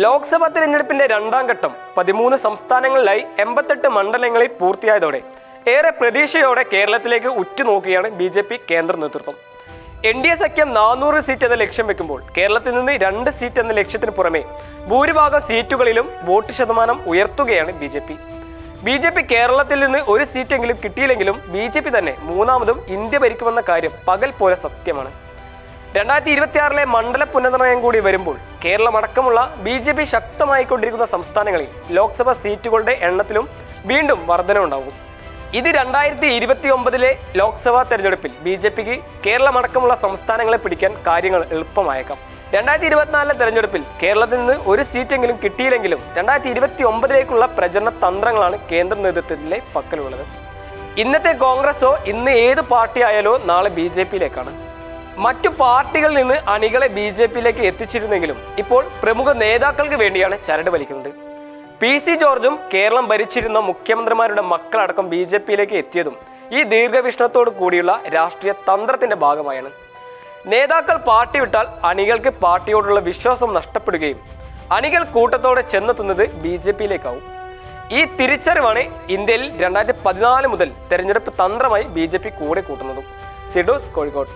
ലോക്സഭാ തെരഞ്ഞെടുപ്പിന്റെ രണ്ടാം ഘട്ടം പതിമൂന്ന് സംസ്ഥാനങ്ങളിലായി എൺപത്തെട്ട് മണ്ഡലങ്ങളിൽ പൂർത്തിയായതോടെ ഏറെ പ്രതീക്ഷയോടെ കേരളത്തിലേക്ക് ഉറ്റുനോക്കുകയാണ് ബി ജെ പി കേന്ദ്ര നേതൃത്വം. എൻ ഡി എ സഖ്യം നാനൂറ് സീറ്റ് എന്ന ലക്ഷ്യം വെക്കുമ്പോൾ കേരളത്തിൽ നിന്ന് രണ്ട് സീറ്റ് എന്ന ലക്ഷ്യത്തിന് പുറമെ ഭൂരിഭാഗം സീറ്റുകളിലും വോട്ട് ശതമാനം ഉയർത്തുകയാണ് B J P. B J P കേരളത്തിൽ നിന്ന് ഒരു സീറ്റെങ്കിലും കിട്ടിയില്ലെങ്കിലും ബി ജെ പി തന്നെ മൂന്നാമതും ഇന്ത്യ ഭരിക്കുമെന്ന കാര്യം പകൽ പോലെ സത്യമാണ്. രണ്ടായിരത്തി ഇരുപത്തി ആറിലെ മണ്ഡല പുനർനിർണയം കൂടി വരുമ്പോൾ കേരളം അടക്കമുള്ള ബി ജെ പി ശക്തമായിക്കൊണ്ടിരിക്കുന്ന സംസ്ഥാനങ്ങളിൽ ലോക്സഭാ സീറ്റുകളുടെ എണ്ണത്തിലും വീണ്ടും വർധനമുണ്ടാകും ഇത് രണ്ടായിരത്തി ഇരുപത്തി ഒമ്പതിലെ ലോക്സഭാ തെരഞ്ഞെടുപ്പിൽ ബി ജെ പിക്ക് കേരളമടക്കമുള്ള സംസ്ഥാനങ്ങളെ പിടിക്കാൻ കാര്യങ്ങൾ എളുപ്പമായേക്കാം. രണ്ടായിരത്തി ഇരുപത്തിനാലിലെ തെരഞ്ഞെടുപ്പിൽ കേരളത്തിൽ നിന്ന് ഒരു സീറ്റെങ്കിലും കിട്ടിയില്ലെങ്കിലും രണ്ടായിരത്തി ഇരുപത്തി ഒമ്പതിലേക്കുള്ള പ്രചരണ തന്ത്രങ്ങളാണ് കേന്ദ്ര നേതൃത്വത്തിലെ പക്കലുള്ളത്. ഇന്നത്തെ കോൺഗ്രസോ ഇന്ന് ഏത് പാർട്ടി ആയാലോ നാളെ ബി ജെ പിയിലേക്കാണ്. മറ്റു പാർട്ടികളിൽ നിന്ന് അണികളെ ബി ജെ പിയിലേക്ക് എത്തിച്ചിരുന്നെങ്കിലും ഇപ്പോൾ പ്രമുഖ നേതാക്കൾക്ക് വേണ്ടിയാണ് ചരട് വലിക്കുന്നത്. പി സി ജോർജും കേരളം ഭരിച്ചിരുന്ന മുഖ്യമന്ത്രിമാരുടെ മക്കളടക്കം ബി ജെ പിയിലേക്ക് എത്തിയതും ഈ ദീർഘവിഷ്ണത്തോടു കൂടിയുള്ള രാഷ്ട്രീയ തന്ത്രത്തിന്റെ ഭാഗമായാണ്. നേതാക്കൾ പാർട്ടി വിട്ടാൽ അണികൾക്ക് പാർട്ടിയോടുള്ള വിശ്വാസം നഷ്ടപ്പെടുകയും അണികൾ കൂട്ടത്തോടെ ചെന്നെത്തുന്നത് ബി ജെ പിയിലേക്കാവും. ഈ തിരിച്ചറിവാണ് ഇന്ത്യയിൽ രണ്ടായിരത്തി പതിനാല് മുതൽ തെരഞ്ഞെടുപ്പ് തന്ത്രമായി ബി ജെ പി കൂടെ കൂട്ടുന്നതും. സിഡോസ് കോഴിക്കോട്.